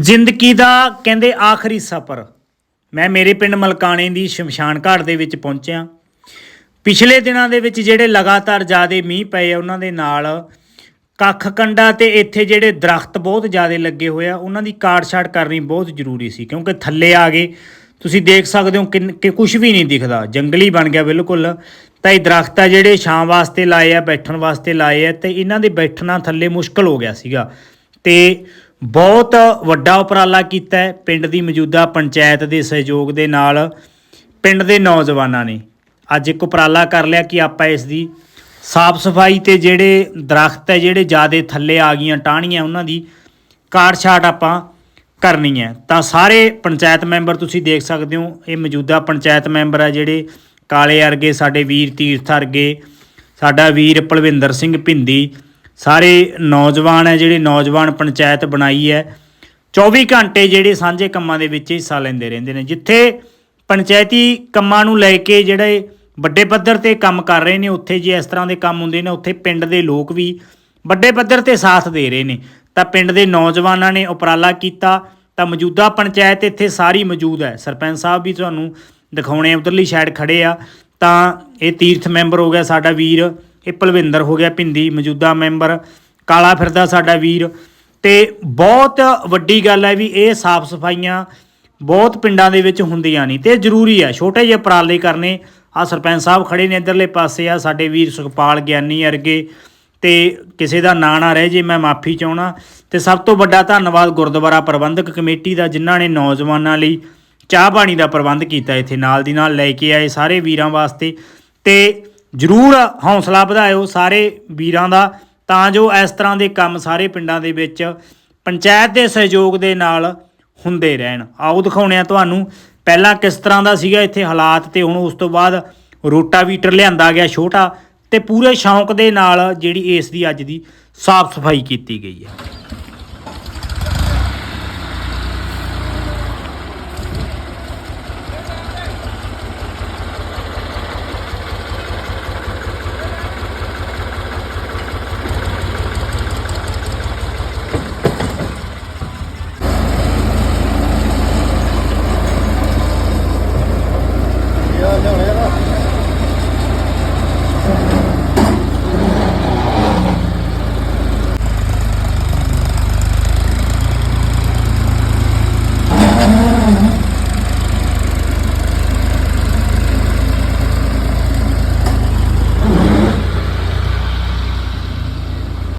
ਜ਼ਿੰਦਗੀ ਦਾ ਕਹਿੰਦੇ ਆਖਰੀ ਸਫ਼ਰ। ਮੈਂ ਮੇਰੇ ਪਿੰਡ ਮਲਕਾਣੇ ਦੀ ਸ਼ਮਸ਼ਾਨ ਘਾਟ ਦੇ ਵਿੱਚ ਪਹੁੰਚਿਆ। ਪਿਛਲੇ ਦਿਨਾਂ ਦੇ ਵਿੱਚ ਜਿਹੜੇ ਲਗਾਤਾਰ ਜ਼ਿਆਦੇ ਮੀਂਹ ਪਏ ਆ, ਉਹਨਾਂ ਦੇ ਨਾਲ ਕੱਖ ਕੰਡਾ ਤੇ ਇੱਥੇ ਜਿਹੜੇ ਦਰਖਤ ਬਹੁਤ ਜ਼ਿਆਦੇ ਲੱਗੇ ਹੋਏ ਆ, ਉਹਨਾਂ ਦੀ ਕਾਟ-ਛਾਟ ਕਰਨੀ ਬਹੁਤ ਜ਼ਰੂਰੀ ਸੀ, ਕਿਉਂਕਿ ਥੱਲੇ ਆ ਗਏ। ਤੁਸੀਂ ਦੇਖ ਸਕਦੇ ਹੋ ਕਿ ਕਿ ਕੁਝ ਵੀ ਨਹੀਂ ਦਿਖਦਾ, ਜੰਗਲੀ ਬਣ ਗਿਆ ਬਿਲਕੁਲ। ਤਾਂ ਇਹ ਦਰਖਤ ਆ ਜਿਹੜੇ ਛਾਂ ਵਾਸਤੇ ਲਾਏ ਆ, ਬੈਠਣ ਵਾਸਤੇ ਲਾਏ ਆ ਤੇ ਇਹਨਾਂ ਦੇ ਬੈਠਣਾ ਥੱਲੇ ਮੁਸ਼ਕਲ ਹੋ ਗਿਆ ਸੀਗਾ। ਤੇ ਬਹੁਤ ਵੱਡਾ ਉਪਰਾਲਾ ਕੀਤਾ ਹੈ ਪਿੰਡ ਦੀ ਮੌਜੂਦਾ ਪੰਚਾਇਤ ਦੇ ਸਹਿਯੋਗ ਦੇ ਨਾਲ, ਪਿੰਡ ਦੇ ਨੌਜਵਾਨਾਂ ਨੇ। ਅੱਜ ਇੱਕ ਉਪਰਾਲਾ ਕਰ ਲਿਆ ਕਿ ਆਪਾਂ ਇਸ ਦੀ ਸਾਫ਼ ਸਫ਼ਾਈ ਤੇ ਜਿਹੜੇ ਦਰਖਤ ਹੈ, ਜਿਹੜੇ ਜਿਆਦੇ ਥੱਲੇ ਆ ਗਈਆਂ ਟਾਹਣੀਆਂ, ਉਹਨਾਂ ਦੀ ਕਾਟ-ਛਾਟ ਆਪਾਂ ਕਰਨੀ ਹੈ। ਤਾਂ ਸਾਰੇ ਪੰਚਾਇਤ ਮੈਂਬਰ ਤੁਸੀਂ ਦੇਖ ਸਕਦੇ ਹੋ, ਇਹ ਮੌਜੂਦਾ ਪੰਚਾਇਤ ਮੈਂਬਰ ਆ ਜਿਹੜੇ ਕਾਲੇ ਅਰਗੇ ਸਾਡੇ ਵੀਰ ਤੀਰਥ ਅਰਗੇ ਸਾਡਾ ਵੀਰ ਪਲਵਿੰਦਰ ਸਿੰਘ ਭਿੰਦੀ ਸਾਰੇ ਨੌਜਵਾਨ ਹੈ, ਜਿਹੜੇ ਨੌਜਵਾਨ ਪੰਚਾਇਤ ਬਣਾਈ ਹੈ 24 ਘੰਟੇ ਜਿਹੜੇ ਸਾਂਝੇ ਕੰਮਾਂ ਦੇ ਵਿੱਚ ਹਿੱਸਾ ਲੈਂਦੇ ਰਹਿੰਦੇ ਨੇ। ਜਿੱਥੇ ਪੰਚਾਇਤੀ ਕੰਮਾਂ ਨੂੰ ਲੈ ਕੇ ਜਿਹੜੇ ਵੱਡੇ ਪੱਧਰ ਤੇ ਕੰਮ ਕਰ ਰਹੇ ਨੇ, ਉੱਥੇ ਜੇ ਇਸ ਤਰ੍ਹਾਂ ਦੇ ਕੰਮ ਹੁੰਦੇ ਨੇ, ਉੱਥੇ ਪਿੰਡ ਦੇ ਲੋਕ ਵੀ ਵੱਡੇ ਪੱਧਰ ਤੇ ਸਾਥ ਦੇ ਰਹੇ ਨੇ। ਤਾਂ ਪਿੰਡ ਦੇ ਨੌਜਵਾਨਾਂ ਨੇ ਉਪਰਾਲਾ ਕੀਤਾ, ਤਾਂ ਮੌਜੂਦਾ ਪੰਚਾਇਤ ਇੱਥੇ ਸਾਰੀ ਮੌਜੂਦ ਹੈ। ਸਰਪੰਚ ਸਾਹਿਬ ਵੀ ਤੁਹਾਨੂੰ ਦਿਖਾਉਣੇ ਉਧਰਲੀ ਸਾਈਡ ਖੜੇ ਆ। ਤਾਂ ਇਹ ਤੀਰਥ ਮੈਂਬਰ ਹੋ ਗਿਆ ਸਾਡਾ ਵੀਰ। ਇਹ ਭਲਵਿੰਦਰ ਹੋ ਗਿਆ ਭਿੰਦੀ ਮੌਜੂਦਾ ਮੈਂਬਰ, ਕਾਲਾ ਫਿਰਦਾ ਸਾਡਾ ਵੀਰ। ਤੇ ਬਹੁਤ ਵੱਡੀ ਗੱਲ ਹੈ ਵੀ ਇਹ ਸਾਫ਼ ਸਫਾਈਆਂ ਬਹੁਤ ਪਿੰਡਾਂ ਦੇ ਵਿੱਚ ਹੁੰਦੀਆਂ ਨਹੀਂ ਤੇ ਜ਼ਰੂਰੀ ਹੈ, ਛੋਟੇ ਜਿਹੇ ਉਪਰਾਲੇ ਕਰਨੇ। ਆ ਸਰਪੰਚ ਸਾਹਿਬ ਖੜੇ ਨੇ ਇਧਰਲੇ ਪਾਸੇ ਆ ਸਾਡੇ ਵੀਰ ਸੁਖਪਾਲ ਗਿਆਨੀ ਅਰਗੇ ਤੇ ਕਿਸੇ ਦਾ ਨਾਂ ਨਾ ਰਹਿ ਜੇ, ਮੈਂ ਮਾਫੀ ਚਾਹਣਾ ਤੇ ਸਭ ਤੋਂ ਵੱਡਾ ਧੰਨਵਾਦ ਗੁਰਦੁਆਰਾ ਪ੍ਰਬੰਧਕ ਕਮੇਟੀ ਦਾ, ਜਿਨ੍ਹਾਂ ਨੇ ਨੌਜਵਾਨਾਂ ਲਈ ਚਾਹ ਪਾਣੀ ਦਾ ਪ੍ਰਬੰਧ ਕੀਤਾ ਇੱਥੇ ਨਾਲ ਦੀ ਨਾਲ ਲੈ ਕੇ ਆਏ ਸਾਰੇ ਵੀਰਾਂ ਵਾਸਤੇ। ਤੇ ਜਰੂਰ ਹੌਸਲਾ ਵਧਾਇਓ ਸਾਰੇ ਵੀਰਾਂ ਦਾ, ਤਾਂ ਜੋ ਇਸ ਤਰ੍ਹਾਂ ਦੇ ਕੰਮ ਸਾਰੇ ਪਿੰਡਾਂ ਦੇ ਵਿੱਚ ਪੰਚਾਇਤ ਦੇ ਸਹਿਯੋਗ ਦੇ ਨਾਲ ਹੁੰਦੇ ਰਹਿਣ। ਆਓ ਦਿਖਾਉਣੇ ਆ ਤੁਹਾਨੂੰ, ਪਹਿਲਾਂ ਕਿਸ ਤਰ੍ਹਾਂ ਦਾ ਸੀਗਾ ਇੱਥੇ ਹਾਲਾਤ ਤੇ ਹੁਣ ਉਸ ਤੋਂ ਬਾਅਦ ਰੋਟਾਵੀਟਰ ਲਿਆਂਦਾ ਗਿਆ ਛੋਟਾ ਤੇ ਪੂਰੇ ਸ਼ੌਂਕ ਦੇ ਨਾਲ ਜਿਹੜੀ ਇਸ ਦੀ ਅੱਜ ਦੀ ਸਾਫ਼ ਸਫ਼ਾਈ ਕੀਤੀ ਗਈ ਹੈ।